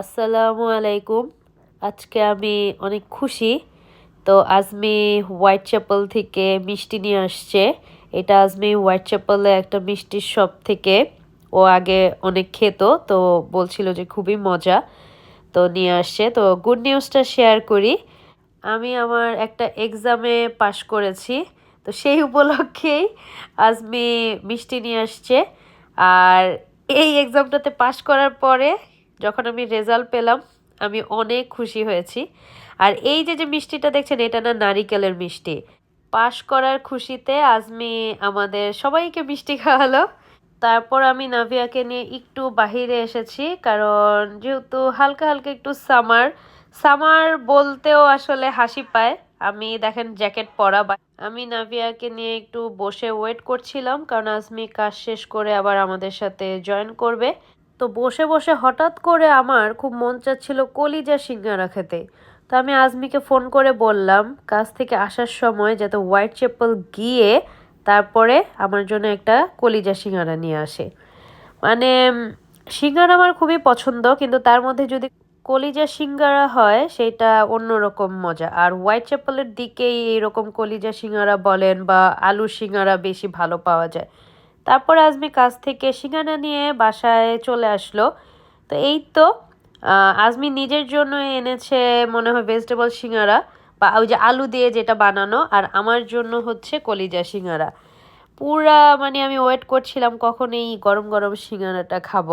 আসসালামু আলাইকুম। আজকে আমি অনেক খুশি। তো আজমি হোয়াইট চ্যাপেল থেকে মিষ্টি নিয়ে আসছে। এটা আজমি হোয়াইট চ্যাপেলে একটা মিষ্টির শপ থেকে। ও আগে অনেক খেত, তো বলছিল যে খুবই মজা। তো নিয়ে আসছে। তো গুড নিউজটা শেয়ার করি। আমি আমার একটা এক্সামে পাশ করেছি। তো সেই উপলক্ষেই আজমি মিষ্টি নিয়ে আসছে। আর এই এক্সামটাতে পাশ করার পরে যখন আমি রেজাল্ট পেলাম, আমি অনেক খুশি হয়েছি। আর এই যে যে মিষ্টিটা দেখছেন, এটা না নারিকেলের মিষ্টি। পাশ করার খুশিতে আজমি আমাদের সবাইকে মিষ্টি খাওয়ালো। তারপর আমি নাভিয়াকে নিয়ে একটু বাহিরে এসেছি, কারণ যেহেতু হালকা হালকা একটু সামার সামার বলতেও আসলে হাসি পায়। আমি দেখেন জ্যাকেট পরা বা আমি নাভিয়াকে নিয়ে একটু বসে ওয়েট করছিলাম, কারণ আজমি কাজ শেষ করে আবার আমাদের সাথে জয়েন করবে। তো বসে বসে হঠাৎ করে আমার খুব মন চাচ্ছিল কলিজা সিঙ্গারা খেতে। তো আমি আজমিকে ফোন করে বললাম, কাজ থেকে আসার সময় যাতে হোয়াইট চ্যাপেল গিয়ে তারপরে আমার জন্য একটা কলিজা সিঙ্গারা নিয়ে আসে। মানে সিঙ্গারা আমার খুবই পছন্দ, কিন্তু তার মধ্যে যদি কলিজা সিঙ্গারা হয়, সেটা অন্যরকম মজা। আর হোয়াইট চ্যাপেলের দিকেই এইরকম কলিজা সিঙ্গারা বলেন বা আলু সিঙ্গারা বেশি ভালো পাওয়া যায়। তারপর আজমি কাজ থেকে সিঙ্গারা নিয়ে বাসায় চলে আসলো। তো এই তো আজমি নিজের জন্য এনেছে মনে হয় ভেজিটেবল সিঙ্গারা বা ওই যে আলু দিয়ে যেটা বানানো আর আমার জন্য হচ্ছে কলিজা সিঙ্গারা। পুরা মানে আমি ওয়েট করছিলাম কখন এই গরম গরম সিঙ্গারাটা খাব।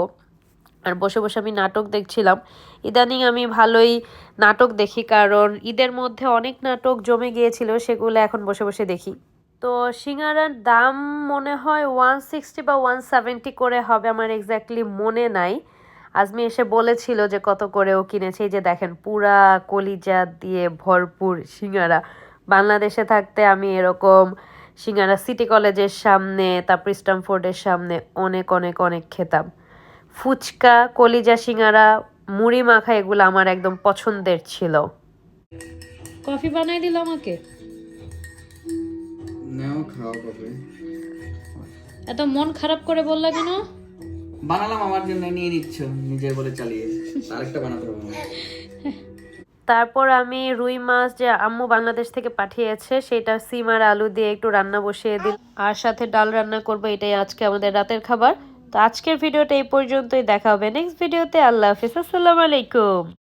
আর বসে বসে আমি নাটক দেখছিলাম। ইদানিং আমি ভালোই নাটক দেখি কারণ ঈদের মধ্যে অনেক নাটক জমে গিয়েছিল সেগুলো এখন বসে বসে দেখি। তো সিঙ্গারার দাম মনে হয় ওয়ান সিক্সটি বা ওয়ান সেভেন্টি করে হবে আমার এক্স্যাক্টলি মনে নাই। আজমি এসে বলেছিল যে কত করে ও কিনেছে। যে দেখেন, পুরা কলিজা দিয়ে ভরপুর সিঙ্গারা। বাংলাদেশে থাকতে আমি এরকম সিঙ্গারা সিটি কলেজের সামনে, তারপর স্টামফোর্ডের সামনে অনেক অনেক অনেক খেতাম। ফুচকা, কলিজা সিঙ্গারা, মুড়ি মাখা এগুলো আমার একদম পছন্দের ছিল। কফি বানাই দিল আমাকে? নাও খাও কবে এত মন খারাপ করে বললা কেন? বানালাম আমার জন্য নিয়ে নিচ্ছ নিজের বলে চালিয়ে। আরেকটা বানাতে পারব তারপর আমি রুই মাছ যে আম্মু বাংলাদেশ থেকে পাঠিয়েছে সেটা সিম আর আলু দিয়ে একটু রান্না বসিয়ে দিল। আর সাথে ডাল রান্না করব এটাই আজকে আমাদের রাতের খাবার। তো আজকের ভিডিওটা এই পর্যন্তই দেখা হবে নেক্সট ভিডিওতে। আল্লাহ হাফিজ আসসালামু আলাইকুম।